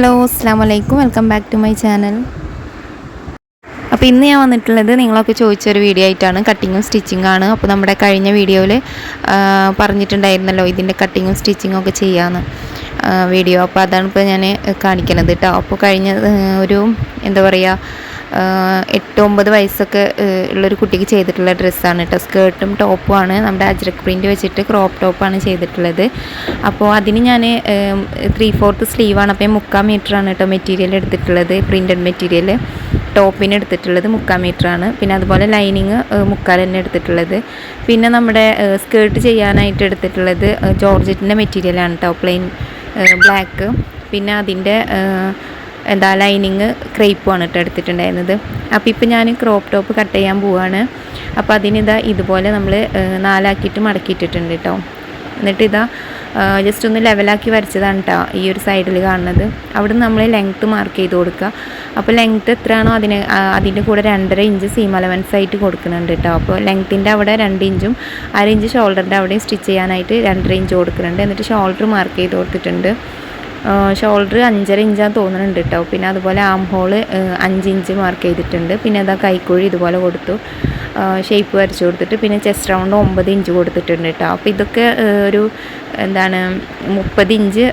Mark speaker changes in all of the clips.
Speaker 1: Hello അസ്സാം വലൈക്കും welcome back to my channel. അപ്പോൾ ഇന്ന് ഞാൻ വന്നിട്ടുള്ളത് നിങ്ങളൊക്കെ ചോദിച്ചൊരു വീഡിയോ ആയിട്ടാണ്. കട്ടിങ്ങും സ്റ്റിച്ചിങ്ങും ആണ്. അപ്പോൾ നമ്മുടെ കഴിഞ്ഞ വീഡിയോയിൽ പറഞ്ഞിട്ടുണ്ടായിരുന്നല്ലോ ഇതിന്റെ കട്ടിങ്ങും സ്റ്റിച്ചിങ്ങും ഒക്കെ ചെയ്യാമെന്ന് വീഡിയോ. അപ്പോൾ അതാണ് ഇപ്പോൾ ഞാൻ കാണിക്കുന്നത് കേട്ടോ അപ്പോൾ കഴിഞ്ഞ ഒരു എന്താ പറയുക എട്ട് ഒമ്പത് വയസ്സൊക്കെ ഉള്ളൊരു കുട്ടിക്ക് ചെയ്തിട്ടുള്ള ഡ്രസ്സാണ് കേട്ടോ സ്കേർട്ടും ടോപ്പുമാണ് നമ്മുടെ അജ്രക് പ്രിന്റ് വെച്ചിട്ട് ക്രോപ്പ് ടോപ്പാണ് ചെയ്തിട്ടുള്ളത്. അപ്പോൾ അതിന് ഞാൻ ത്രീ ഫോർത്ത് സ്ലീവാണ്. അപ്പോൾ മുക്കാൽ മീറ്ററാണ് കേട്ടോ മെറ്റീരിയൽ എടുത്തിട്ടുള്ളത് പ്രിന്റഡ് മെറ്റീരിയൽ ടോപ്പിന് എടുത്തിട്ടുള്ളത് മുക്കാൽ ആണ്. പിന്നെ അതുപോലെ ലൈനിങ് മുക്കാൽ തന്നെ എടുത്തിട്ടുള്ളത്. പിന്നെ നമ്മുടെ സ്കേർട്ട് ചെയ്യാനായിട്ട് എടുത്തിട്ടുള്ളത് ജോർജറ്റിന്റെ മെറ്റീരിയലാണ് കേട്ടോ പ്ലെയിൻ ബ്ലാക്ക്. പിന്നെ അതിന്റെ എന്താ ലൈനിങ് ക്രേപ്പുമാണ് കേട്ടോ എടുത്തിട്ടുണ്ടായിരുന്നത്. അപ്പോൾ ഇപ്പോൾ ഞാൻ ക്രോപ്പ് ടോപ്പ് കട്ട് ചെയ്യാൻ പോവാണ്. അപ്പോൾ അതിനിതാ ഇതുപോലെ നമ്മൾ നാലാക്കിയിട്ട് മടക്കിയിട്ടിട്ടുണ്ട് കേട്ടോ എന്നിട്ട് ഇതാ ജസ്റ്റ് ഒന്ന് ലെവലാക്കി വരച്ചതാണ് കേട്ടോ ഈ ഒരു സൈഡിൽ കാണുന്നത്. അവിടെ നമ്മൾ ലെങ്ത്ത് മാർക്ക് ചെയ്ത് കൊടുക്കുക അപ്പോൾ ലെങ്ത്ത് എത്രയാണോ അതിന് അതിന്റെ കൂടെ രണ്ടര ഇഞ്ച് സീം അലവൻസ് ആയിട്ട് കൊടുക്കുന്നുണ്ട് കേട്ടോ അപ്പോൾ ലെങ്ത്തിന്റെ അവിടെ രണ്ട് ഇഞ്ചും അര ഇഞ്ച് ഷോൾഡറിന്റെ അവിടെയും സ്റ്റിച്ച് ചെയ്യാനായിട്ട് രണ്ടര ഇഞ്ച് കൊടുക്കുന്നുണ്ട്. എന്നിട്ട് ഷോൾഡർ മാർക്ക് ചെയ്ത് കൊടുത്തിട്ടുണ്ട്. ഷോൾഡർ അഞ്ചര ഇഞ്ചാന്ന് തോന്നുന്നുണ്ട് കേട്ടോ പിന്നെ അതുപോലെ ആം ഹോൾ അഞ്ച് ഇഞ്ച് മാർക്ക് ചെയ്തിട്ടുണ്ട്. പിന്നെ അതാ കൈക്കുഴി ഇതുപോലെ കൊടുത്തു. ഷേപ്പ് വരച്ചു കൊടുത്തിട്ട് പിന്നെ ചെസ്റ്റ് റൗണ്ട് ഒമ്പത് ഇഞ്ച് കൊടുത്തിട്ടുണ്ട് കേട്ടോ അപ്പോൾ ഇതൊക്കെ ഒരു എന്താണ് മുപ്പത് ഇഞ്ച്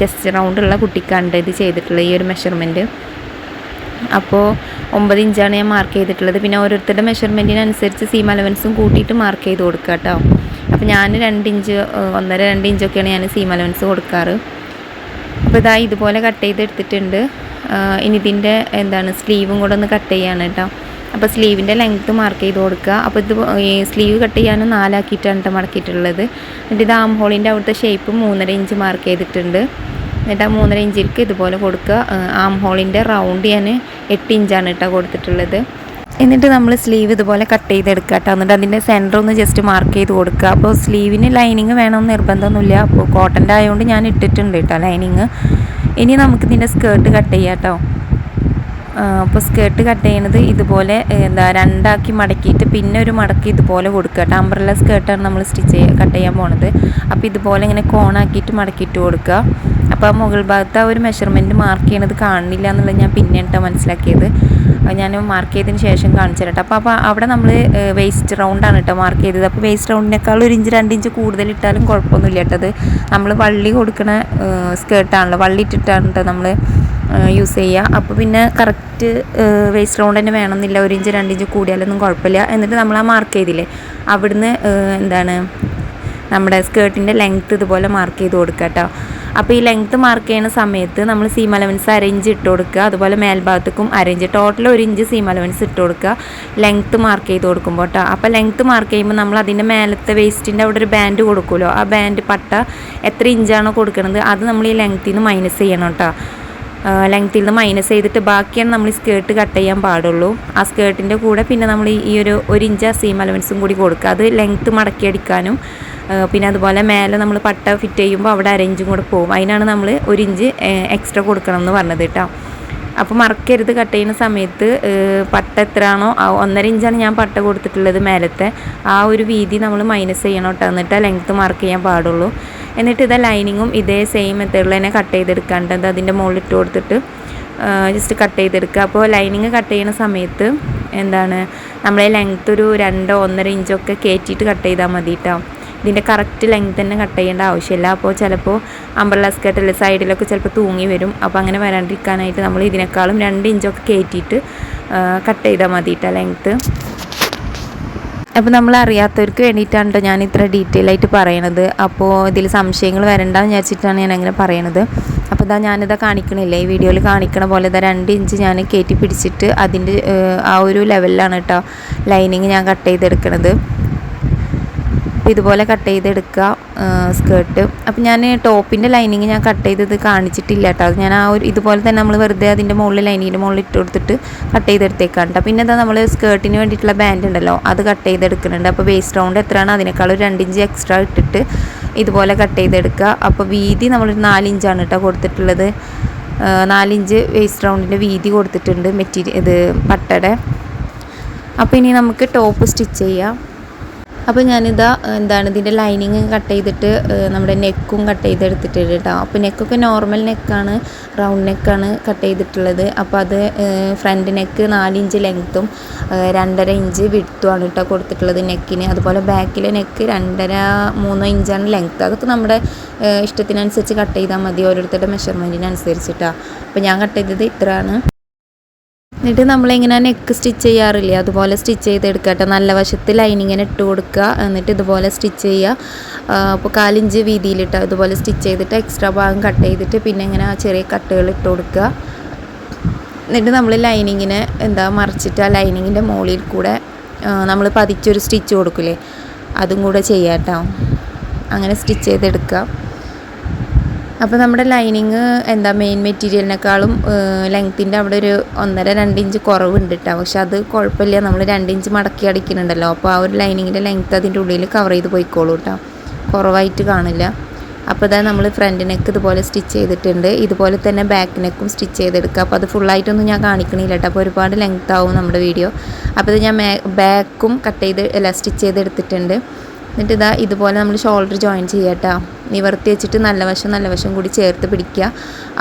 Speaker 1: ചെസ്റ്റ് റൗണ്ട് ഉള്ള കുട്ടിക്കാണ് ഇത് ചെയ്തിട്ടുള്ള ഈ ഒരു മെഷർമെന്റ് അപ്പോൾ ഒമ്പത് ഇഞ്ചാണ് ഞാൻ മാർക്ക് ചെയ്തിട്ടുള്ളത്. പിന്നെ ഓരോരുത്തരുടെ മെഷർമെന്റിനനുസരിച്ച് സീം അലവൻസും കൂട്ടിയിട്ട് മാർക്ക് ചെയ്ത് കൊടുക്കുക കേട്ടോ അപ്പോൾ ഞാൻ രണ്ട് ഇഞ്ച് ഒന്നര രണ്ട് ഇഞ്ചൊക്കെയാണ് ഞാൻ സീം അലവൻസ് കൊടുക്കാറ്. അപ്പോൾ ഇതാ ഇതുപോലെ കട്ട് ചെയ്തെടുത്തിട്ടുണ്ട്. എടുത്തിട്ടുണ്ട് ഇനി ഇതിന്റെ എന്താണ് സ്ലീവും കൂടെ ഒന്ന് കട്ട് ചെയ്യാണ് കേട്ടോ. അപ്പോൾ സ്ലീവിന്റെ ലെങ്ത്ത് മാർക്ക് ചെയ്ത് കൊടുക്കുക. അപ്പോൾ ഇത് സ്ലീവ് കട്ട് ചെയ്യാനും നാലാക്കിയിട്ടാണ് കേട്ടോ മടക്കിയിട്ടുള്ളത്. എന്നിട്ട് ഇത് ആം ഹോളിന്റെ അവിടുത്തെ ഷേപ്പ് മൂന്നര ഇഞ്ച് മാർക്ക് ചെയ്തിട്ടുണ്ട്. എന്നിട്ട് ആ മൂന്നര ഇഞ്ചിലേക്ക് ഇതുപോലെ കൊടുക്കുക. ആം ഹോളിന്റെ റൗണ്ട് ഞാൻ എട്ട് ഇഞ്ചാണ് കേട്ടോ കൊടുത്തിട്ടുള്ളത്. എന്നിട്ട് നമ്മൾ സ്ലീവ് ഇതുപോലെ കട്ട് ചെയ്തെടുക്കുക കേട്ടോ. എന്നിട്ട് അതിന്റെ സെന്റർ ഒന്ന് ജസ്റ്റ് മാർക്ക് ചെയ്ത് കൊടുക്കുക. അപ്പോൾ സ്ലീവിന് ലൈനിങ് വേണമെന്ന് നിർബന്ധമൊന്നുമില്ല. അപ്പോൾ കോട്ടന്റെ ആയതുകൊണ്ട് ഞാൻ ഇട്ടിട്ടുണ്ട് കേട്ടോ ലൈനിങ് ഇനി നമുക്ക് ഇതിന്റെ സ്കേർട്ട് കട്ട് ചെയ്യാം കേട്ടോ. അപ്പോൾ സ്കേർട്ട് കട്ട് ചെയ്യണത് ഇതുപോലെ എന്താ രണ്ടാക്കി മടക്കിയിട്ട് പിന്നെ ഒരു മടക്കി ഇതുപോലെ കൊടുക്കുക കേട്ടോ. അംബ്രല്ല സ്കേർട്ടാണ് നമ്മൾ സ്റ്റിച്ച് കട്ട് ചെയ്യാൻ പോണത്. അപ്പോൾ ഇതുപോലെ ഇങ്ങനെ കോണാക്കിയിട്ട് മടക്കിയിട്ട് കൊടുക്കുക. അപ്പോൾ ആ മുകൾ ഭാഗത്ത് ആ ഒരു മെഷർമെന്റ് മാർക്ക് ചെയ്യണത് കാണുന്നില്ല എന്നുള്ളത് ഞാൻ പിന്നെ കേട്ടോ മനസ്സിലാക്കിയത്. ഞാൻ മാർക്ക് ചെയ്തതിന് ശേഷം കാണിച്ചു തരട്ടെ അപ്പോൾ അപ്പോൾ അവിടെ നമ്മൾ വേസ്റ്റ് റൗണ്ടാണ് കേട്ടോ മാർക്ക് ചെയ്തത്. അപ്പോൾ വേസ്റ്റ് റൗണ്ടിനേക്കാൾ ഒരു ഇഞ്ച് രണ്ട് ഇഞ്ച് കൂടുതൽ ഇട്ടാലും കുഴപ്പമൊന്നുമില്ല കേട്ടത് നമ്മൾ വള്ളി കൊടുക്കണ സ്കേർട്ടാണല്ലോ വള്ളി ഇട്ടിട്ടാണ് കേട്ടോ നമ്മൾ യൂസ് ചെയ്യുക. അപ്പോൾ പിന്നെ കറക്റ്റ് വേസ്റ്റ് റൗണ്ട് തന്നെ വേണമെന്നില്ല. ഒരു ഇഞ്ച് രണ്ട് ഇഞ്ച് കൂടിയാലൊന്നും കുഴപ്പമില്ല. എന്നിട്ട് നമ്മൾ ആ മാർക്ക് ചെയ്തില്ലേ? അവിടുന്ന് എന്താണ് നമ്മുടെ സ്കേർട്ടിന്റെ ലെങ്ത്ത് ഇതുപോലെ മാർക്ക് ചെയ്ത് കൊടുക്കുക കേട്ടോ അപ്പോൾ ഈ ലെങ്ത്ത് മാർക്ക് ചെയ്യുന്ന സമയത്ത് നമ്മൾ സീം അലവൻസ് അരയിഞ്ച് ഇട്ട് കൊടുക്കുക. അതുപോലെ മേൽഭാഗത്തേക്കും അരയിഞ്ച് ടോട്ടൽ ഒരു ഇഞ്ച് സീം അലവൻസ് ഇട്ട് കൊടുക്കുക. ലെങ്ത്ത് മാർക്ക് ചെയ്ത് കൊടുക്കുമ്പോൾ കേട്ടോ അപ്പോൾ ലെങ്ത്ത് മാർക്ക് ചെയ്യുമ്പോൾ നമ്മൾ അതിന്റെ മേലത്തെ വേസ്റ്റിന്റെ അവിടെ ഒരു ബാൻഡ് കൊടുക്കുമല്ലോ. ആ ബാൻഡ് പട്ട എത്ര ഇഞ്ചാണോ കൊടുക്കുന്നത് അത് നമ്മൾ ഈ ലെങ്ത്തിൽ നിന്ന് മൈനസ് ചെയ്യണം കേട്ടോ ലെങ്ത്തിൽ നിന്ന് മൈനസ് ചെയ്തിട്ട് ബാക്കിയാണ് നമ്മൾ ഈ സ്കേർട്ട് കട്ട് ചെയ്യാൻ പാടുള്ളൂ. ആ സ്കേർട്ടിന്റെ കൂടെ പിന്നെ നമ്മൾ ഈ ഒരു ഒരു ഇഞ്ച് സീം അലവൻസും കൂടി കൊടുക്കുക. അത് ലെങ്ത്ത് മടക്കി അടിക്കാനും പിന്നെ അതുപോലെ മേലെ നമ്മൾ പട്ട ഫിറ്റ് ചെയ്യുമ്പോൾ അവിടെ അരഞ്ചും കൂടെ പോകും അതിനാണ് നമ്മൾ ഒരു ഇഞ്ച് എക്സ്ട്രാ കൊടുക്കണം എന്ന് പറഞ്ഞത് കേട്ടോ. അപ്പോൾ മറക്കരുത് കട്ട് ചെയ്യുന്ന സമയത്ത് പട്ട എത്രയാണോ ഒന്നര ഇഞ്ചാണ് ഞാൻ പട്ട കൊടുത്തിട്ടുള്ളത് മേലത്തെ. ആ ഒരു വീതി നമ്മൾ മൈനസ് ചെയ്യണം കേട്ടോ. എന്നിട്ട് ലെങ്ത്ത് മാർക്ക് ചെയ്യാൻ പാടുള്ളൂ. എന്നിട്ട് ഇതാ ലൈനിങ്ങും ഇതേ സെയിം മെത്തേഡിൽ തന്നെ കട്ട് ചെയ്തെടുക്കാണ്ട് അത് അതിന്റെ മുകളിൽ ഇട്ട് കൊടുത്തിട്ട് ജസ്റ്റ് കട്ട് ചെയ്തെടുക്കുക. അപ്പോൾ ലൈനിങ് കട്ട് ചെയ്യുന്ന സമയത്ത് എന്താണ് നമ്മളെ ലെങ്ത്ത് ഒരു രണ്ടോ ഒന്നര ഇഞ്ചൊക്കെ കയറ്റിയിട്ട് കട്ട് ചെയ്താൽ മതി കേട്ടോ. ഇതിന്റെ കറക്റ്റ് ലെങ്ത് തന്നെ കട്ട് ചെയ്യേണ്ട ആവശ്യമില്ല. അപ്പോൾ ചിലപ്പോൾ അമ്പർല സ്കേർട്ടിൽ സൈഡിലൊക്കെ ചിലപ്പോൾ തൂങ്ങി വരും. അപ്പോൾ അങ്ങനെ വരാണ്ടിരിക്കാനായിട്ട് നമ്മൾ ഇതിനേക്കാളും രണ്ട് ഇഞ്ചൊക്കെ കയറ്റിയിട്ട് കട്ട് ചെയ്താൽ മതി കേട്ടോ ലെങ്ത്ത് അപ്പോൾ നമ്മൾ അറിയാത്തവർക്ക് വേണ്ടിയിട്ടാണ് ട്ടോ ഞാൻ ഇത്ര ഡീറ്റെയിൽ ആയിട്ട് പറയണത്. അപ്പോൾ ഇതിൽ സംശയങ്ങൾ വരണ്ടെന്ന് വിചാരിച്ചിട്ടാണ് ഞാൻ അങ്ങനെ പറയണത്. അപ്പോൾ ഇതാ ഞാനിതാ കാണിക്കണില്ലേ? ഈ വീഡിയോയിൽ കാണിക്കണ പോലെ ഇതാ രണ്ട് ഇഞ്ച് ഞാൻ കയറ്റി പിടിച്ചിട്ട് അതിന്റെ ആ ഒരു ലെവലിലാണ് കേട്ടോ ലൈനിങ് ഞാൻ കട്ട് ചെയ്തെടുക്കണത്. അപ്പോൾ ഇതുപോലെ കട്ട് ചെയ്തെടുക്കുക സ്കേർട്ട് അപ്പോൾ ഞാൻ ടോപ്പിന്റെ ലൈനിങ് ഞാൻ കട്ട് ചെയ്തത് കാണിച്ചിട്ടില്ല കേട്ടോ. അത് ഞാൻ ആ ഒരു ഇതുപോലെ തന്നെ നമ്മൾ വെറുതെ അതിന്റെ മുകളിൽ ലൈനിങ്ങിന്റെ മുകളിൽ ഇട്ട് കൊടുത്തിട്ട് കട്ട് ചെയ്തെടുത്തേക്കാണ് കേട്ടോ. പിന്നെ എന്താ നമ്മൾ സ്കേർട്ടിന് വേണ്ടിയിട്ടുള്ള ബാൻഡ് ഉണ്ടല്ലോ അത് കട്ട് ചെയ്തെടുക്കുന്നുണ്ട്. അപ്പോൾ വേസ്റ്റ് റൗണ്ട് എത്രയാണ് അതിനേക്കാൾ ഒരു രണ്ട് ഇഞ്ച് എക്സ്ട്രാ ഇട്ടിട്ട് ഇതുപോലെ കട്ട് ചെയ്തെടുക്കുക. അപ്പോൾ വീതി നമ്മളൊരു നാലിഞ്ചാണ് കേട്ടോ കൊടുത്തിട്ടുള്ളത്. നാലിഞ്ച് വേസ്റ്റ് റൗണ്ടിന്റെ വീതി കൊടുത്തിട്ടുണ്ട് മെറ്റീരിയൽ ഇത് പട്ടയുടെ. അപ്പോൾ ഇനി നമുക്ക് ടോപ്പ് സ്റ്റിച്ച് ചെയ്യാം. അപ്പോൾ ഞാനിതാ എന്താണ് ഇതിന്റെ ലൈനിങ് കട്ട് ചെയ്തിട്ട് നമ്മുടെ നെക്കും കട്ട് ചെയ്തെടുത്തിട്ടുണ്ട് കേട്ടോ അപ്പോൾ നെക്കൊക്കെ നോർമൽ നെക്കാണ് റൗണ്ട് നെക്കാണ് കട്ട് ചെയ്തിട്ടുള്ളത്. അപ്പോൾ അത് ഫ്രണ്ട് നെക്ക് നാലിഞ്ച് ലെങ്ത്തും രണ്ടര ഇഞ്ച് വിടുത്തുമാണ് കേട്ടോ കൊടുത്തിട്ടുള്ളത് നെക്കിന് അതുപോലെ ബാക്കിലെ നെക്ക് രണ്ടര മൂന്നോ ഇഞ്ചാണ് ലെങ്ത്ത് അതൊക്കെ നമ്മുടെ ഇഷ്ടത്തിനനുസരിച്ച് കട്ട് ചെയ്താൽ മതി. ഓരോരുത്തരുടെ മെഷർമെന്റിനനുസരിച്ചിട്ടാണ് അപ്പോൾ ഞാൻ കട്ട് ചെയ്തത് ഇത്രയാണ്. എന്നിട്ട് നമ്മളിങ്ങനെ നെക്ക് സ്റ്റിച്ച് ചെയ്യാറില്ലേ? അതുപോലെ സ്റ്റിച്ച് ചെയ്തെടുക്കട്ടെ. നല്ല വശത്ത് ലൈനിങ്ങിന് ഇട്ട് കൊടുക്കുക. എന്നിട്ട് ഇതുപോലെ സ്റ്റിച്ച് ചെയ്യുക. അപ്പോൾ കാലിഞ്ച് വീതിയിലിട്ട് ഇതുപോലെ സ്റ്റിച്ച് ചെയ്തിട്ട് എക്സ്ട്രാ ഭാഗം കട്ട് ചെയ്തിട്ട് പിന്നെ ഇങ്ങനെ ചെറിയ കട്ടുകൾ ഇട്ട് കൊടുക്കുക. എന്നിട്ട് നമ്മൾ ലൈനിങ്ങിനെ എന്താ മറിച്ചിട്ട് ആ ലൈനിങ്ങിന്റെ മുകളിൽ കൂടെ നമ്മൾ പതിച്ചൊരു സ്റ്റിച്ച് കൊടുക്കില്ലേ? അതും കൂടെ ചെയ്യാം കേട്ടോ അങ്ങനെ സ്റ്റിച്ച് ചെയ്തെടുക്കുക. അപ്പോൾ നമ്മുടെ ലൈനിങ് എന്താ മെയിൻ മെറ്റീരിയലിനേക്കാളും ലെങ്ത്തിന്റെ അവിടെ ഒരു ഒന്നര രണ്ട് ഇഞ്ച് കുറവുണ്ട് കേട്ടോ പക്ഷെ അത് കുഴപ്പമില്ല. നമ്മൾ രണ്ട് ഇഞ്ച് മടക്കി അടിക്കുന്നുണ്ടല്ലോ. അപ്പോൾ ആ ഒരു ലൈനിങ്ങിന്റെ ലെങ്ത്ത് അതിന്റെ ഉള്ളിൽ കവർ ചെയ്ത് പോയിക്കോളൂ കേട്ടോ കുറവായിട്ട് കാണില്ല. അപ്പോൾ ഇതാ നമ്മൾ ഫ്രണ്ട് നെക്ക് ഇതുപോലെ സ്റ്റിച്ച് ചെയ്തിട്ടുണ്ട്. ഇതുപോലെ തന്നെ ബാക്ക് നെക്കും സ്റ്റിച്ച് ചെയ്തെടുക്കുക. അപ്പോൾ അത് ഫുള്ളായിട്ടൊന്നും ഞാൻ കാണിക്കണില്ല കേട്ടോ അപ്പോൾ ഒരുപാട് ലെങ്ത് ആവും നമ്മുടെ വീഡിയോ അപ്പോൾ ഇത് ഞാൻ ബാക്കും കട്ട് ചെയ്ത് അല്ല സ്റ്റിച്ച് ചെയ്തെടുത്തിട്ടുണ്ട്. എന്നിട്ട് ഇതാ ഇതുപോലെ നമ്മൾ ഷോൾഡർ ജോയിൻ ചെയ്യട്ടോ. നിവർത്തി വെച്ചിട്ട് നല്ല വശം നല്ല വശം കൂടി ചേർത്ത് പിടിക്കുക.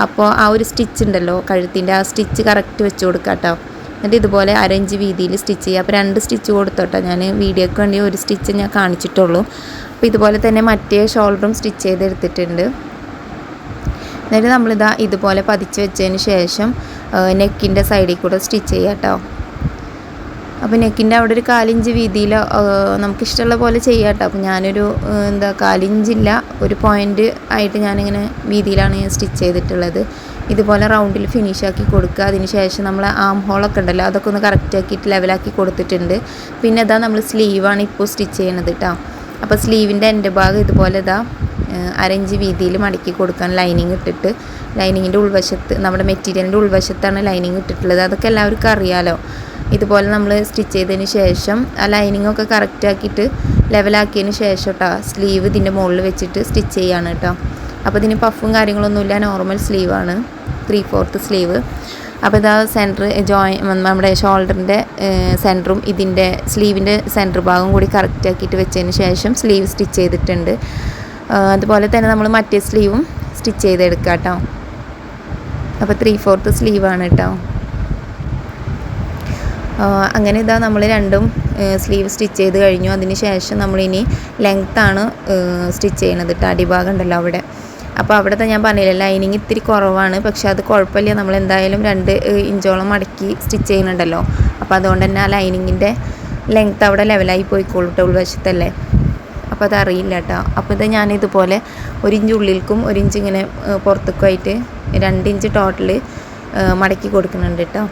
Speaker 1: അപ്പോൾ ആ ഒരു സ്റ്റിച്ച് ഉണ്ടല്ലോ കഴുത്തിന്റെ ആ സ്റ്റിച്ച് കറക്റ്റ് വെച്ച് കൊടുക്കുക കേട്ടോ എന്നിട്ട് ഇതുപോലെ അരഞ്ച് വീതിയിൽ സ്റ്റിച്ച് ചെയ്യുക. അപ്പോൾ രണ്ട് സ്റ്റിച്ച് കൊടുത്തോട്ടോ. ഞാൻ വീഡിയോക്ക് വേണ്ടി ഒരു സ്റ്റിച്ച് ഞാൻ കാണിച്ചിട്ടുള്ളൂ. അപ്പോൾ ഇതുപോലെ തന്നെ മറ്റേ ഷോൾഡറും സ്റ്റിച്ച് ചെയ്തെടുത്തിട്ടുണ്ട്. എന്നിട്ട് നമ്മളിതാ ഇതുപോലെ പതിച്ച് വെച്ചതിന് ശേഷം നെക്കിന്റെ സൈഡിൽ കൂടെ സ്റ്റിച്ച് ചെയ്യാം കേട്ടോ അപ്പോൾ നെക്കിന്റെ അവിടെ ഒരു കാലിഞ്ച് വീതിയിൽ നമുക്കിഷ്ടമുള്ള പോലെ ചെയ്യാം കേട്ടോ അപ്പോൾ ഞാനൊരു എന്താ കാലിഞ്ചില്ല ഒരു പോയിന്റ് ആയിട്ട് ഞാനിങ്ങനെ വീതിയിലാണ് ഞാൻ സ്റ്റിച്ച് ചെയ്തിട്ടുള്ളത്. ഇതുപോലെ റൗണ്ടിൽ ഫിനിഷ് ആക്കി കൊടുക്കുക. അതിനുശേഷം നമ്മൾ ആം ഹോളൊക്കെ ഉണ്ടല്ലോ അതൊക്കെ ഒന്ന് കറക്റ്റ് ആക്കിയിട്ട് ലെവലാക്കി കൊടുത്തിട്ടുണ്ട്. പിന്നെ ഇതാ നമ്മൾ സ്ലീവാണ് ഇപ്പോൾ സ്റ്റിച്ച് ചെയ്യണത് കേട്ടോ അപ്പോൾ സ്ലീവിന്റെ എന്റെ ഭാഗം ഇതുപോലെ ഇതാ. അരഞ്ച് വീതിയിൽ മടക്കി കൊടുക്കാൻ ലൈനിങ് ഇട്ടിട്ട് ലൈനിങ്ങിന്റെ ഉൾവശത്ത് നമ്മുടെ മെറ്റീരിയലിന്റെ ഉൾവശത്താണ് ലൈനിങ് ഇട്ടിട്ടുള്ളത്. അതൊക്കെ എല്ലാവർക്കും അറിയാലോ. ഇതുപോലെ നമ്മൾ സ്റ്റിച്ച് ചെയ്തതിന് ശേഷം ആ ലൈനിങ് ഒക്കെ കറക്റ്റ് ആക്കിയിട്ട് ലെവലാക്കിയതിന് ശേഷം കേട്ടോ സ്ലീവ് ഇതിന്റെ മുകളിൽ വെച്ചിട്ട് സ്റ്റിച്ച് ചെയ്യാണ് കേട്ടോ അപ്പോൾ ഇതിന് പഫും കാര്യങ്ങളൊന്നുമില്ല. നോർമൽ സ്ലീവാണ് ത്രീ ഫോർത്ത് സ്ലീവ് അപ്പോൾ ഇതാ സെന്റർ ജോയിൻ നമ്മുടെ ഷോൾഡറിന്റെ സെന്ററും ഇതിന്റെ സ്ലീവിന്റെ സെന്റർ ഭാഗം കൂടി കറക്റ്റ് ആക്കിയിട്ട് വെച്ചതിന് ശേഷം സ്ലീവ് സ്റ്റിച്ച് ചെയ്തിട്ടുണ്ട്. അതുപോലെ തന്നെ നമ്മൾ മറ്റേ സ്ലീവും സ്റ്റിച്ച് ചെയ്തെടുക്കാം കേട്ടോ. അപ്പോൾ ത്രീ ഫോർത്ത് സ്ലീവാണ് കേട്ടോ. അങ്ങനെ ഇതാ നമ്മൾ രണ്ടും സ്ലീവ് സ്റ്റിച്ച് ചെയ്ത് കഴിഞ്ഞു. അതിന് ശേഷം നമ്മളിനി ലെങ്ത്താണ് സ്റ്റിച്ച് ചെയ്യണത് കേട്ടോ. അടിഭാഗം ഉണ്ടല്ലോ അവിടെ. അപ്പോൾ അവിടുത്തെ ഞാൻ പറഞ്ഞില്ല ലൈനിങ് ഇത്തിരി കുറവാണ്. പക്ഷേ അത് കുഴപ്പമില്ല. നമ്മൾ എന്തായാലും രണ്ട് ഇഞ്ചോളം മടക്കി സ്റ്റിച്ച് ചെയ്യുന്നുണ്ടല്ലോ. അപ്പോൾ അതുകൊണ്ട് തന്നെ ആ ലൈനിങ്ങിന്റെ ലെങ്ത്ത് അവിടെ ലെവലായി പോയിക്കോളൂ കേട്ടോ ഉൾവശത്തല്ലേ. അപ്പോൾ അതറിയില്ല കേട്ടോ. അപ്പോൾ ഇത് ഞാൻ ഇതുപോലെ ഒരു ഇഞ്ച് ഉള്ളിൽക്കും ഒരു ഇഞ്ച് ഇങ്ങനെ പുറത്തേക്കുമായിട്ട് രണ്ട് ഇഞ്ച് ടോട്ടൽ മടക്കി കൊടുക്കുന്നുണ്ട് കേട്ടോ.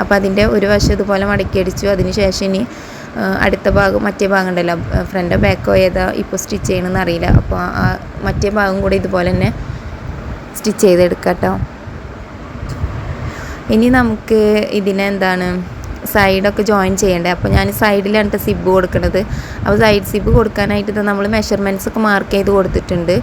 Speaker 1: അപ്പോൾ അതിന്റെ ഒരു വശം ഇതുപോലെ മടക്കി അടിച്ചു. അതിന് ശേഷം ഇനി അടുത്ത ഭാഗം മറ്റേ ഭാഗം ഉണ്ടല്ലോ ഫ്രണ്ട് ബാക്കോ ഏതാ ഇപ്പോൾ സ്റ്റിച്ച് ചെയ്യണമെന്ന് അറിയില്ല. അപ്പോൾ ആ മറ്റേ ഭാഗം കൂടെ ഇതുപോലെ തന്നെ സ്റ്റിച്ച് ചെയ്തെടുക്കാം കേട്ടോ. ഇനി നമുക്ക് ഇതിനെ എന്താണ് സൈഡൊക്കെ ജോയിൻ ചെയ്യേണ്ടത് അപ്പോൾ ഞാൻ സൈഡിലാണ് കേട്ടോ സിബ് കൊടുക്കുന്നത് അപ്പോൾ സൈഡ് സിബ് കൊടുക്കാനായിട്ട് നമ്മൾ മെഷർമെന്റ്സ് ഒക്കെ മാർക്ക് ചെയ്ത് കൊടുത്തിട്ടുണ്ട്.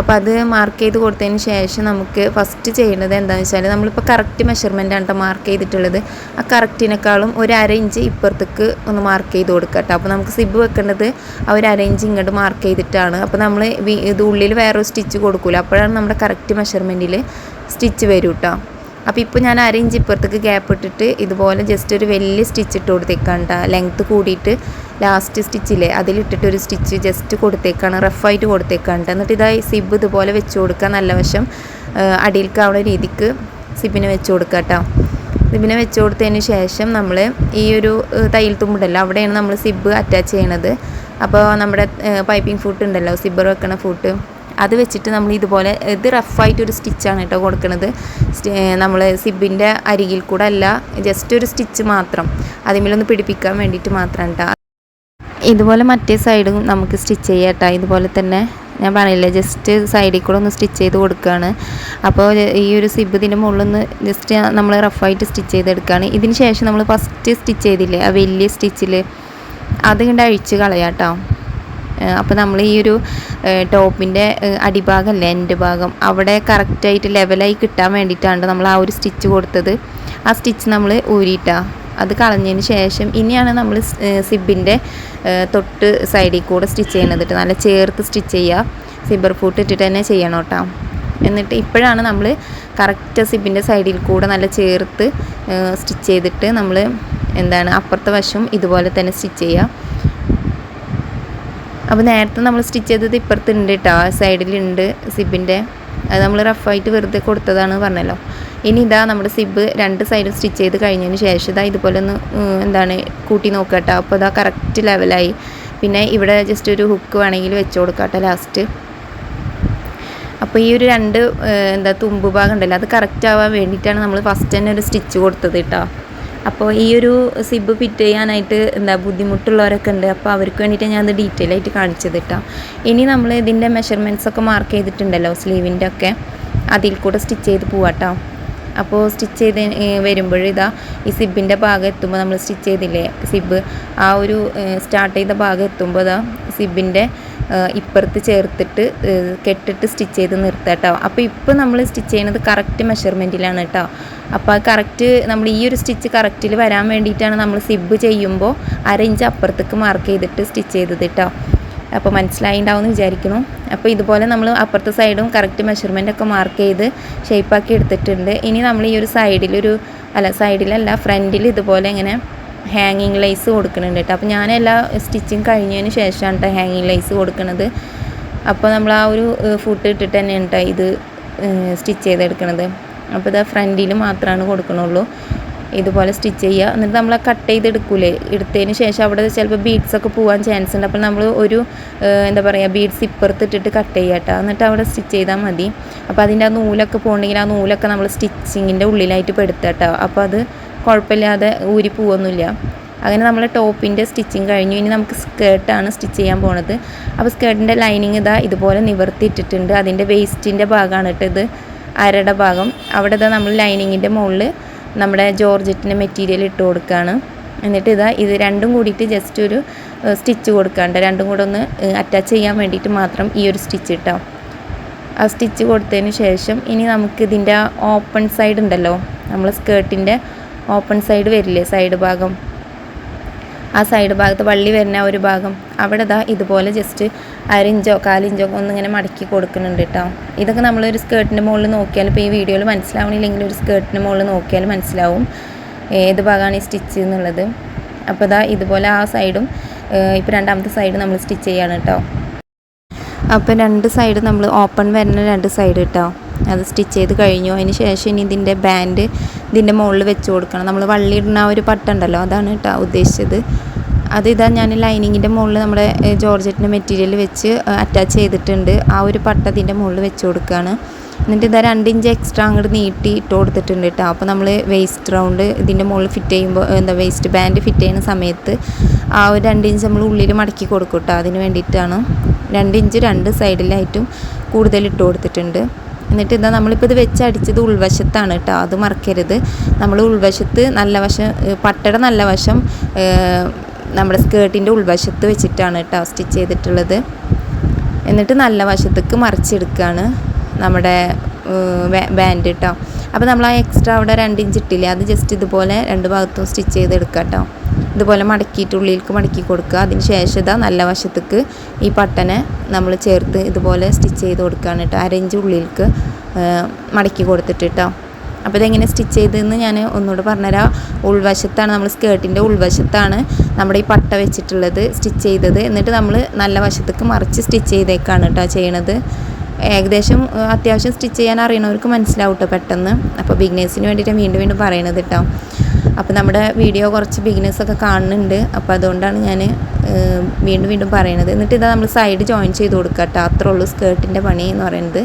Speaker 1: അപ്പോൾ അത് മാർക്ക് ചെയ്ത് കൊടുത്തതിന് ശേഷം നമുക്ക് ഫസ്റ്റ് ചെയ്യേണ്ടത് എന്താണെന്ന് വെച്ചാൽ നമ്മളിപ്പോൾ കറക്റ്റ് മെഷർമെന്റ് ആണ് മാർക്ക് ചെയ്തിട്ടുള്ളത്. ആ കറക്റ്റിനേക്കാളും ഒരു അര ഇഞ്ച് ഇപ്പുറത്തേക്ക് ഒന്ന് മാർക്ക് ചെയ്ത് കൊടുക്കുക കേട്ടോ അപ്പോൾ നമുക്ക് സിബ് വെക്കേണ്ടത് ആ ഒരു അര ഇഞ്ച് ഇങ്ങോട്ട് മാർക്ക് ചെയ്തിട്ടാണ്. അപ്പോൾ നമ്മൾ ഇത് ഉള്ളിൽ വേറൊരു സ്റ്റിച്ച് കൊടുക്കില്ല അപ്പോഴാണ് നമ്മുടെ കറക്റ്റ് മെഷർമെന്റിൽ സ്റ്റിച്ച് വരും കേട്ടോ അപ്പോൾ ഇപ്പോൾ ഞാൻ അര ഇഞ്ച് ഇപ്പുറത്തേക്ക് ഗ്യാപ്പ് ഇട്ടിട്ട് ഇതുപോലെ ജസ്റ്റ് ഒരു വലിയ സ്റ്റിച്ച് ഇട്ട് കൊടുത്തേക്കാണ്ട ലെങ്ത് കൂടിയിട്ട് ലാസ്റ്റ് സ്റ്റിച്ചില്ലേ അതിലിട്ടിട്ട് ഒരു സ്റ്റിച്ച് ജസ്റ്റ് കൊടുത്തേക്കാണ് റഫായിട്ട് കൊടുത്തേക്കാണ്ട് എന്നിട്ട് ഇതായി സിബ് ഇതുപോലെ വെച്ച് കൊടുക്കുക നല്ല വശം. അടിയിൽക്കാവുന്ന രീതിക്ക് സിബിന് വെച്ച് കൊടുക്കുക കേട്ടോ സിബിനെ വെച്ച് കൊടുത്തതിന് ശേഷം നമ്മൾ ഈ ഒരു തയ്യൽ തുമ്പുണ്ടല്ലോ അവിടെയാണ് നമ്മൾ സിബ് അറ്റാച്ച് ചെയ്യണത്. അപ്പോൾ നമ്മുടെ പൈപ്പിംഗ് ഫൂട്ട് ഉണ്ടല്ലോ സിബ്ബർ വെക്കണ ഫൂട്ട് അത് വെച്ചിട്ട് നമ്മൾ ഇതുപോലെ ഇത് റഫായിട്ട് ഒരു സ്റ്റിച്ചാണ് കേട്ടോ കൊടുക്കുന്നത് നമ്മൾ സിബിന്റെ അരികിൽ കൂടെ അല്ല ജസ്റ്റ് ഒരു സ്റ്റിച്ച് മാത്രം. അതിമേലൊന്ന് പിടിപ്പിക്കാൻ വേണ്ടിയിട്ട് മാത്രമാണ് കേട്ടോ ഇതുപോലെ മറ്റേ സൈഡും നമുക്ക് സ്റ്റിച്ച് ചെയ്യാം കേട്ടോ ഇതുപോലെ തന്നെ ഞാൻ പറയില്ല ജസ്റ്റ് സൈഡിൽ കൂടെ ഒന്ന് സ്റ്റിച്ച് ചെയ്ത് കൊടുക്കുകയാണ് അപ്പോൾ ഈ ഒരു സിബ് ഇതിന്റെ മുകളിൽ നിന്ന് ജസ്റ്റ് നമ്മൾ റഫായിട്ട് സ്റ്റിച്ച് ചെയ്തെടുക്കുകയാണ് ഇതിന് ശേഷം നമ്മൾ ഫസ്റ്റ് സ്റ്റിച്ച് ചെയ്തില്ലേ ആ വലിയ സ്റ്റിച്ചിൽ അത് കണ്ട് അഴിച്ച് കളയാം കേട്ടോ അപ്പോൾ നമ്മൾ ഈ ഒരു ടോപ്പിന്റെ അടിഭാഗമല്ലേ എന്റെ ഭാഗം. അവിടെ കറക്റ്റായിട്ട് ലെവലായി കിട്ടാൻ വേണ്ടിയിട്ടാണ് നമ്മൾ ആ ഒരു സ്റ്റിച്ച് കൊടുത്തത്. ആ സ്റ്റിച്ച് നമ്മൾ ഊരിയിട്ടാ. അത് കളഞ്ഞതിന് ശേഷം ഇനിയാണ് നമ്മൾ സിബിന്റെ തൊട്ട് സൈഡിൽ കൂടെ സ്റ്റിച്ച് ചെയ്യണത് കേട്ടോ നല്ല ചേർത്ത് സ്റ്റിച്ച് ചെയ്യുക സിബർ ഫൂട്ട് ഇട്ടിട്ട് തന്നെ ചെയ്യണം കേട്ടോ എന്നിട്ട് ഇപ്പോഴാണ് നമ്മൾ കറക്റ്റ് സിബിന്റെ സൈഡിൽ കൂടെ നല്ല ചേർത്ത് സ്റ്റിച്ച് ചെയ്തിട്ട് നമ്മൾ എന്താണ് അപ്പുറത്തെ വശം ഇതുപോലെ തന്നെ സ്റ്റിച്ച് ചെയ്യുക അപ്പോൾ നേരത്തെ നമ്മൾ സ്റ്റിച്ച് ചെയ്തത് ഇപ്പുറത്തുണ്ട് കേട്ടോ ആ സൈഡിലുണ്ട് സിബിന്റെ. അത് നമ്മൾ റഫായിട്ട് വെറുതെ കൊടുത്തതാണ് പറഞ്ഞല്ലോ. ഇനി ഇതാ നമ്മുടെ സിബ് രണ്ട് സൈഡും സ്റ്റിച്ച് ചെയ്ത് കഴിഞ്ഞതിന് ശേഷം ഇതാ ഇതുപോലെ ഒന്ന് എന്താണ് കൂട്ടി നോക്കുക കേട്ടോ അപ്പോൾ ഇതാ കറക്റ്റ് ലെവലായി പിന്നെ ഇവിടെ ജസ്റ്റ് ഒരു ഹുക്ക് വേണമെങ്കിൽ വെച്ച് കൊടുക്കാം കേട്ടോ ലാസ്റ്റ് അപ്പോൾ ഈ ഒരു രണ്ട് എന്താ തുമ്പ് ഭാഗം ഉണ്ടല്ലോ അത് കറക്റ്റ് ആവാൻ വേണ്ടിയിട്ടാണ് നമ്മൾ ഫസ്റ്റ് തന്നെ ഒരു സ്റ്റിച്ച് കൊടുത്തത് കേട്ടോ അപ്പോൾ ഈ ഒരു സിബ് ഫിറ്റ് ചെയ്യാനായിട്ട് എന്താ ബുദ്ധിമുട്ടുള്ളവരൊക്കെ ഉണ്ട്. അപ്പോൾ അവർക്ക് വേണ്ടിയിട്ട് ഞാൻ ഇത് ഡീറ്റെയിൽ ആയിട്ട് കാണിച്ചത് കേട്ടോ ഇനി നമ്മൾ ഇതിന്റെ മെഷർമെന്റ്സ് ഒക്കെ മാർക്ക് ചെയ്തിട്ടുണ്ടല്ലോ സ്ലീവിന്റെ ഒക്കെ. അതിൽ കൂടെ സ്റ്റിച്ച് ചെയ്ത് പോവാട്ടോ അപ്പോൾ സ്റ്റിച്ച് ചെയ്ത് വരുമ്പോഴിതാ ഈ സിബിന്റെ ഭാഗം എത്തുമ്പോൾ നമ്മൾ സ്റ്റിച്ച് ചെയ്തില്ലേ? സിബ് ആ ഒരു സ്റ്റാർട്ട് ചെയ്ത ഭാഗം എത്തുമ്പോൾ ഇതാ സിബിന്റെ ഇപ്പുറത്ത് ചേർത്തിട്ട് കെട്ടിട്ട് സ്റ്റിച്ച് ചെയ്ത് നിർത്തുക കേട്ടോ അപ്പോൾ ഇപ്പോൾ നമ്മൾ സ്റ്റിച്ച് ചെയ്യുന്നത് കറക്റ്റ് മെഷർമെന്റിലാണ് കേട്ടോ അപ്പോൾ കറക്റ്റ് നമ്മൾ ഈ ഒരു സ്റ്റിച്ച് കറക്റ്റിൽ വരാൻ വേണ്ടിയിട്ടാണ് നമ്മൾ സിബ് ചെയ്യുമ്പോൾ അര ഇഞ്ച് അപ്പുറത്തേക്ക് മാർക്ക് ചെയ്തിട്ട് സ്റ്റിച്ച് ചെയ്തത് കേട്ടോ അപ്പോൾ മനസ്സിലായിണ്ടാവും എന്ന് വിചാരിക്കുന്നു. അപ്പോൾ ഇതുപോലെ നമ്മൾ അപ്പുറത്തെ സൈഡും കറക്റ്റ് മെഷർമെന്റ് ഒക്കെ മാർക്ക് ചെയ്ത് ഷേപ്പാക്കി എടുത്തിട്ടുണ്ട്. ഇനി നമ്മൾ ഈ ഒരു സൈഡിലൊരു അല്ല സൈഡിലല്ല ഫ്രണ്ടിൽ ഇതുപോലെ ഇങ്ങനെ ഹാങ്ങിങ് ലൈസ് കൊടുക്കുന്നുണ്ട് കേട്ടോ അപ്പോൾ ഞാൻ എല്ലാ സ്റ്റിച്ചിങ് കഴിഞ്ഞതിന് ശേഷമാണ് കേട്ടോ ഹാങ്ങിങ് ലൈസ് കൊടുക്കുന്നത് അപ്പോൾ നമ്മൾ ആ ഒരു ഫുട്ട് ഇട്ടിട്ട് തന്നെയാണ് കേട്ടോ ഇത് സ്റ്റിച്ച് ചെയ്തെടുക്കണത്. അപ്പോൾ ഇതാ ഫ്രണ്ടിൽ മാത്രമാണ് കൊടുക്കണുള്ളൂ. ഇതുപോലെ സ്റ്റിച്ച് ചെയ്യുക എന്നിട്ട് നമ്മൾ കട്ട് ചെയ്തെടുക്കൂലേ? എടുത്തതിന് ശേഷം അവിടെ ചിലപ്പോൾ ബീഡ്സ് ഒക്കെ പോകാൻ ചാൻസ് ഉണ്ട്. അപ്പോൾ നമ്മൾ ഒരു എന്താ പറയുക ബീഡ്സ് ഇപ്പുറത്ത് ഇട്ടിട്ട് കട്ട് ചെയ്യുക കേട്ടോ എന്നിട്ട് അവിടെ സ്റ്റിച്ച് ചെയ്താൽ മതി. അപ്പോൾ അതിന്റെ ആ നൂലൊക്കെ പോകണമെങ്കിൽ ആ നൂലൊക്കെ നമ്മൾ സ്റ്റിച്ചിങ്ങിന്റെ ഉള്ളിലായിട്ട് പെടുത്തുക കേട്ടോ അപ്പോൾ അത് കുഴപ്പമില്ലാതെ ഊരി പോവൊന്നുമില്ല. അങ്ങനെ നമ്മൾ ടോപ്പിന്റെ സ്റ്റിച്ചിങ് കഴിഞ്ഞു. ഇനി നമുക്ക് സ്കേർട്ടാണ് സ്റ്റിച്ച് ചെയ്യാൻ പോണത്. അപ്പോൾ സ്കേർട്ടിന്റെ ലൈനിങ് ഇതാ ഇതുപോലെ നിവർത്തിയിട്ടിട്ടുണ്ട്. അതിന്റെ വേസ്റ്റിന്റെ ഭാഗമാണ് കേട്ടോ ഇത്. അരയുടെ ഭാഗം. അവിടെ ഇതാ നമ്മൾ ലൈനിങ്ങിന്റെ മുകളിൽ നമ്മുടെ ജോർജറ്റിന്റെ മെറ്റീരിയൽ ഇട്ട് കൊടുക്കുകയാണ് എന്നിട്ട് ഇതാ ഇത് രണ്ടും കൂടിയിട്ട് ജസ്റ്റ് ഒരു സ്റ്റിച്ച് കൊടുക്കാണ്ട് രണ്ടും കൂടെ ഒന്ന് അറ്റാച്ച് ചെയ്യാൻ വേണ്ടിയിട്ട് മാത്രം ഈ ഒരു സ്റ്റിച്ച് ഇട്ടോ. ആ സ്റ്റിച്ച് കൊടുത്തതിന് ശേഷം ഇനി നമുക്ക് ഇതിന്റെ ഓപ്പൺ സൈഡ് ഉണ്ടല്ലോ. നമ്മൾ സ്കേർട്ടിന്റെ ഓപ്പൺ സൈഡ് വരില്ലേ സൈഡ് ഭാഗം? ആ സൈഡ് ഭാഗത്ത് വള്ളി വരുന്ന ഒരു ഭാഗം. അവിടെ ഇതാ ഇതുപോലെ ജസ്റ്റ് അരിഞ്ചോ കാലിഞ്ചോ ഒന്നിങ്ങനെ മടക്കി കൊടുക്കുന്നുണ്ട് കേട്ടോ ഇതൊക്കെ നമ്മളൊരു സ്കേർട്ടിന്റെ മുകളിൽ നോക്കിയാൽ ഇപ്പോൾ ഈ വീഡിയോയിൽ മനസ്സിലാവണില്ലെങ്കിൽ ഒരു സ്കേർട്ടിന്റെ മുകളിൽ നോക്കിയാൽ മനസ്സിലാവും ഏത് ഭാഗമാണ് ഈ സ്റ്റിച്ച് എന്നുള്ളത്. അപ്പോൾ ഇതാ ഇതുപോലെ ആ സൈഡും ഇപ്പോൾ രണ്ടാമത്തെ സൈഡ് നമ്മൾ സ്റ്റിച്ച് ചെയ്യാണ് കേട്ടോ അപ്പോൾ രണ്ട് സൈഡ് നമ്മൾ ഓപ്പൺ വരുന്ന രണ്ട് സൈഡ് കേട്ടോ അത് സ്റ്റിച്ച് ചെയ്ത് കഴിഞ്ഞു. അതിന് ശേഷം ഇനി ഇതിന്റെ ബാൻഡ് ഇതിന്റെ മുകളിൽ വെച്ച് കൊടുക്കണം. നമ്മൾ വള്ളി ഇടുന്ന ഒരു പട്ടുണ്ടല്ലോ അതാണ് കേട്ടോ ഉദ്ദേശിച്ചത്. അത് ഇതാ ഞാൻ ലൈനിങ്ങിന്റെ മുകളിൽ നമ്മുടെ ജോർജറ്റിന്റെ മെറ്റീരിയൽ വെച്ച് അറ്റാച്ച് ചെയ്തിട്ടുണ്ട്. ആ ഒരു പട്ട ഇതിന്റെ മുകളിൽ വെച്ച് കൊടുക്കുകയാണ്. എന്നിട്ട് ഇതാ രണ്ട് ഇഞ്ച് എക്സ്ട്രാ അങ്ങോട്ട് നീട്ടി ഇട്ട് കൊടുത്തിട്ടുണ്ട് കേട്ടോ. അപ്പോൾ നമ്മൾ വേസ്റ്റ് റൗണ്ട് ഇതിന്റെ മുകളിൽ ഫിറ്റ് ചെയ്യുമ്പോൾ എന്താ വേസ്റ്റ് ബാൻഡ് ഫിറ്റ് ചെയ്യുന്ന സമയത്ത് ആ ഒരു രണ്ട് ഇഞ്ച് നമ്മൾ ഉള്ളിൽ മടക്കി കൊടുക്കും കേട്ടോ. അതിന് വേണ്ടിയിട്ടാണ്. രണ്ട് ഇഞ്ച് രണ്ട് സൈഡിലായിട്ടും കൂടുതൽ ഇട്ട് കൊടുത്തിട്ടുണ്ട്. എന്നിട്ട് ഇതാ നമ്മളിപ്പോൾ ഇത് വെച്ചടിച്ചത് ഉൾവശത്താണ് കേട്ടോ അത് മറക്കരുത്. നമ്മൾ ഉൾവശത്ത് നല്ല വശം പട്ടയുടെ നല്ല വശം നമ്മുടെ സ്കേർട്ടിന്റെ ഉൾവശത്ത് വെച്ചിട്ടാണ് കേട്ടോ സ്റ്റിച്ച് ചെയ്തിട്ടുള്ളത്. എന്നിട്ട് നല്ല വശത്തേക്ക് മറിച്ചെടുക്കുകയാണ് നമ്മുടെ ബാൻഡ് കേട്ടോ. അപ്പോൾ നമ്മൾ ആ എക്സ്ട്രാ അവിടെ രണ്ട് ഇഞ്ച് ഇട്ടില്ലേ അത് ജസ്റ്റ് ഇതുപോലെ രണ്ട് ഭാഗത്തും സ്റ്റിച്ച് ചെയ്തെടുക്കാം കേട്ടോ ഇതുപോലെ മടക്കിയിട്ട് ഉള്ളിലേക്ക് മടക്കി കൊടുക്കുക. അതിന് ശേഷം ഇതാ നല്ല വശത്തേക്ക് ഈ പട്ടനെ നമ്മൾ ചേർത്ത് ഇതുപോലെ സ്റ്റിച്ച് ചെയ്ത് കൊടുക്കുകയാണ് കേട്ടോ. അരഞ്ച് ഉള്ളിലേക്ക് മടക്കി കൊടുത്തിട്ട് കേട്ടോ. അപ്പോൾ ഇതെങ്ങനെ സ്റ്റിച്ച് ചെയ്തതെന്ന് ഞാൻ ഒന്നുകൂടെ പറഞ്ഞുതരാം. ഉൾവശത്താണ് നമ്മൾ സ്കേർട്ടിന്റെ ഉൾവശത്താണ് നമ്മുടെ ഈ പട്ട വെച്ചിട്ടുള്ളത് സ്റ്റിച്ച് ചെയ്തത്. എന്നിട്ട് നമ്മൾ നല്ല വശത്തേക്ക് മറിച്ച് സ്റ്റിച്ച് ചെയ്തേക്കാണ് കേട്ടോ ചെയ്യണത്. ഏകദേശം അത്യാവശ്യം സ്റ്റിച്ച് ചെയ്യാൻ അറിയണവർക്ക് മനസ്സിലാവും കേട്ടോ പെട്ടെന്ന്. അപ്പോൾ ബിഗ്നേഴ്സിന് വേണ്ടിയിട്ട് വീണ്ടും വീണ്ടും പറയണത് കേട്ടോ. അപ്പോൾ നമ്മുടെ വീഡിയോ കുറച്ച് ബിഗിനേഴ്സൊക്കെ കാണുന്നുണ്ട്. അപ്പോൾ അതുകൊണ്ടാണ് ഞാൻ വീണ്ടും വീണ്ടും പറയണത് എന്നിട്ട് ഇതാ നമ്മൾ സൈഡ് ജോയിൻ ചെയ്ത് കൊടുക്കുക കേട്ടോ അത്രേ ഉള്ളൂ സ്കേർട്ടിന്റെ പണി എന്ന് പറയുന്നത്.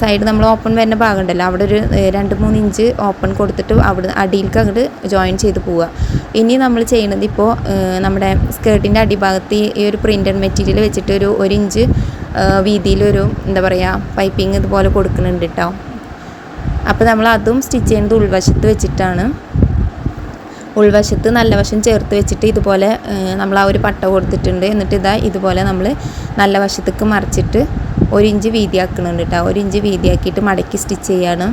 Speaker 1: സൈഡ് നമ്മൾ ഓപ്പൺ വരുന്ന ഭാഗം ഉണ്ടല്ലോ അവിടെ ഒരു രണ്ട് മൂന്ന് ഇഞ്ച് ഓപ്പൺ കൊടുത്തിട്ട് അവിടെ അടിയിലേക്ക് അങ്ങോട്ട് ജോയിൻ ചെയ്ത് പോവുക ഇനി നമ്മൾ ചെയ്യുന്നത് ഇപ്പോൾ നമ്മുടെ സ്കേർട്ടിന്റെ അടിഭാഗത്ത് ഈ ഒരു പ്രിന്റഡ് മെറ്റീരിയൽ വെച്ചിട്ട് ഒരു ഒരു ഇഞ്ച് വീതിയിലൊരു എന്താ പറയുക പൈപ്പിംഗ് ഇതുപോലെ കൊടുക്കുന്നുണ്ട് കേട്ടോ അപ്പോൾ നമ്മൾ അതും സ്റ്റിച്ച് ചെയ്യുന്നത് ഉൾവശത്ത് വെച്ചിട്ടാണ്. ഉൾവശത്ത് നല്ല വശം ചേർത്ത് വെച്ചിട്ട് ഇതുപോലെ നമ്മൾ ആ ഒരു പട്ട കൊടുത്തിട്ടുണ്ട്. എന്നിട്ട് ഇതാ ഇതുപോലെ നമ്മൾ നല്ല വശത്തേക്ക് മറിച്ചിട്ട് ഒരു ഇഞ്ച് വീതിയാക്കുന്നുണ്ട് കേട്ടോ ഒരു ഇഞ്ച് വീതിയാക്കിയിട്ട് മടക്കി സ്റ്റിച്ച് ചെയ്യാണ്.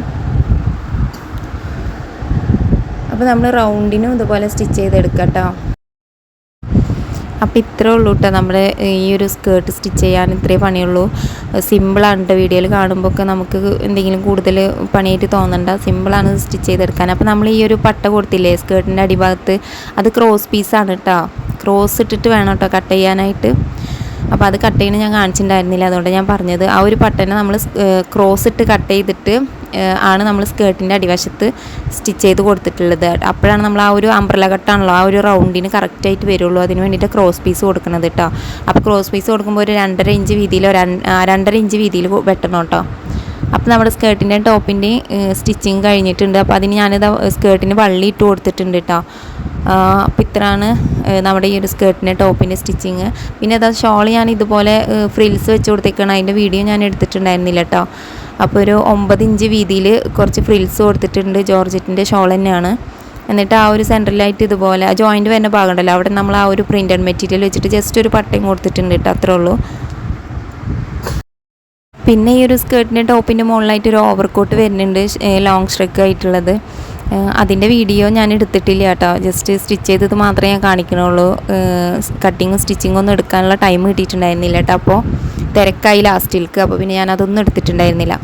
Speaker 1: അപ്പോൾ നമ്മൾ റൗണ്ടിനും ഇതുപോലെ സ്റ്റിച്ച് ചെയ്തെടുക്കാം കേട്ടോ അപ്പോൾ ഇത്രേ ഉള്ളൂ കേട്ടോ നമ്മുടെ ഈ ഒരു സ്കേർട്ട് സ്റ്റിച്ച് ചെയ്യാൻ ഇത്രേ പണിയുള്ളൂ. സിമ്പിളാണ് കേട്ടോ വീഡിയോയിൽ കാണുമ്പോൾ ഒക്കെ നമുക്ക് എന്തെങ്കിലും കൂടുതൽ പണിയായിട്ട് തോന്നണ്ട. സിമ്പിളാണ് സ്റ്റിച്ച് ചെയ്തെടുക്കാൻ. അപ്പോൾ നമ്മൾ ഈ ഒരു പട്ട കൊടുത്തില്ലേ സ്കേർട്ടിന്റെ അടിഭാഗത്ത്? അത് ക്രോസ് പീസാണ് കേട്ടോ ക്രോസ് ഇട്ടിട്ട് വേണം കേട്ടോ കട്ട് ചെയ്യാനായിട്ട്. അപ്പോൾ അത് കട്ട് ചെയ്യണം ഞാൻ കാണിച്ചിട്ടുണ്ടായിരുന്നില്ല. അതുകൊണ്ട് ഞാൻ പറഞ്ഞത്. ആ ഒരു പട്ടനെ നമ്മൾ ക്രോസ് ഇട്ട് കട്ട് ചെയ്തിട്ട് ആണ് നമ്മൾ സ്കേർട്ടിന്റെ അടിവശത്ത് സ്റ്റിച്ച് ചെയ്ത് കൊടുത്തിട്ടുള്ളത്. അപ്പോഴാണ് നമ്മൾ ആ ഒരു അംബ്രല കട്ടാണല്ലോ ആ ഒരു റൗണ്ടിന് കറക്റ്റായിട്ട് വരുള്ളൂ. അതിന് വേണ്ടിയിട്ട് ക്രോസ് പീസ് കൊടുക്കുന്നത് കേട്ടോ അപ്പോൾ ക്രോസ് പീസ് കൊടുക്കുമ്പോൾ ഒരു രണ്ടര ഇഞ്ച് വീതിയിൽ രണ്ടര ഇഞ്ച് വീതിയിൽ വെട്ടണം കേട്ടോ അപ്പോൾ നമ്മുടെ സ്കേർട്ടിന്റെയും ടോപ്പിന്റെയും സ്റ്റിച്ചിങ് കഴിഞ്ഞിട്ടുണ്ട്. അപ്പോൾ അതിന് ഞാനിത് സ്കേർട്ടിന് വള്ളി ഇട്ട് കൊടുത്തിട്ടുണ്ട് കേട്ടോ അപ്പോൾ ഇത്രയാണ് നമ്മുടെ ഈ ഒരു സ്കേർട്ടിന്റെ ടോപ്പിന്റെ സ്റ്റിച്ചിങ്. പിന്നെ അതാ ഷോൾ ഞാൻ ഇതുപോലെ ഫ്രിൽസ് വെച്ച് കൊടുത്തേക്കാണ്. അതിന്റെ വീഡിയോ ഞാൻ എടുത്തിട്ടുണ്ടായിരുന്നില്ല കേട്ടോ അപ്പോൾ ഒരു ഒമ്പത് ഇഞ്ച് വീതിയിൽ കുറച്ച് ഫ്രിൽസ് കൊടുത്തിട്ടുണ്ട് ജോർജറ്റിന്റെ ഷോൾ തന്നെയാണ്. എന്നിട്ട് ആ ഒരു സെന്ററിലായിട്ട് ഇതുപോലെ ആ ജോയിന്റ് വരുന്ന ഭാഗം ഉണ്ടല്ലോ അവിടെ നമ്മൾ ആ ഒരു പ്രിന്റഡ് മെറ്റീരിയൽ വെച്ചിട്ട് ജസ്റ്റ് ഒരു പട്ടയും കൊടുത്തിട്ടുണ്ട് കേട്ടോ അത്രേ ഉള്ളൂ. പിന്നെ ഈ ഒരു സ്കേർട്ടിന്റെ ടോപ്പിന്റെ മുകളിലായിട്ട് ഒരു ഓവർകോട്ട് വരുന്നുണ്ട് ലോങ് സ്ട്രെക്ക് ആയിട്ടുള്ളത്. അതിന്റെ വീഡിയോ ഞാൻ എടുത്തിട്ടില്ല കേട്ടോ. ജസ്റ്റ് സ്റ്റിച്ച് ചെയ്തത് മാത്രമേ ഞാൻ കാണിക്കണുള്ളൂ. കട്ടിങ്ങും സ്റ്റിച്ചിങ്ങും ഒന്നും എടുക്കാനുള്ള ടൈം കിട്ടിയിട്ടുണ്ടായിരുന്നില്ല കേട്ടോ. അപ്പോൾ തിരക്കായി ലാസ്റ്റിൽക്ക് അപ്പോൾ പിന്നെ ഞാൻ അതൊന്നും എടുത്തിട്ടുണ്ടായിരുന്നില്ല.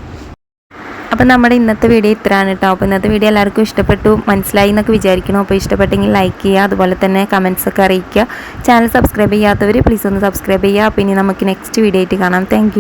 Speaker 1: അപ്പം നമ്മുടെ ഇന്നത്തെ വീഡിയോ ഇത്രയാണ് കേട്ടോ. അപ്പോൾ ഇന്നത്തെ വീഡിയോ എല്ലാവർക്കും ഇഷ്ടപ്പെട്ടു മനസ്സിലായി എന്നൊക്കെ വിചാരിക്കണം അപ്പോൾ ഇഷ്ടപ്പെട്ടെങ്കിൽ ലൈക്ക് ചെയ്യുക അതുപോലെ തന്നെ കമൻസൊക്കെ അറിയിക്കുക. ചാനൽ സബ്സ്ക്രൈബ് ചെയ്യാത്തവർ പ്ലീസ് ഒന്ന് സബ്സ്ക്രൈബ് ചെയ്യുക. ഇനി നമുക്ക് നെക്സ്റ്റ് വീഡിയോ ആയിട്ട് കാണാം. താങ്ക്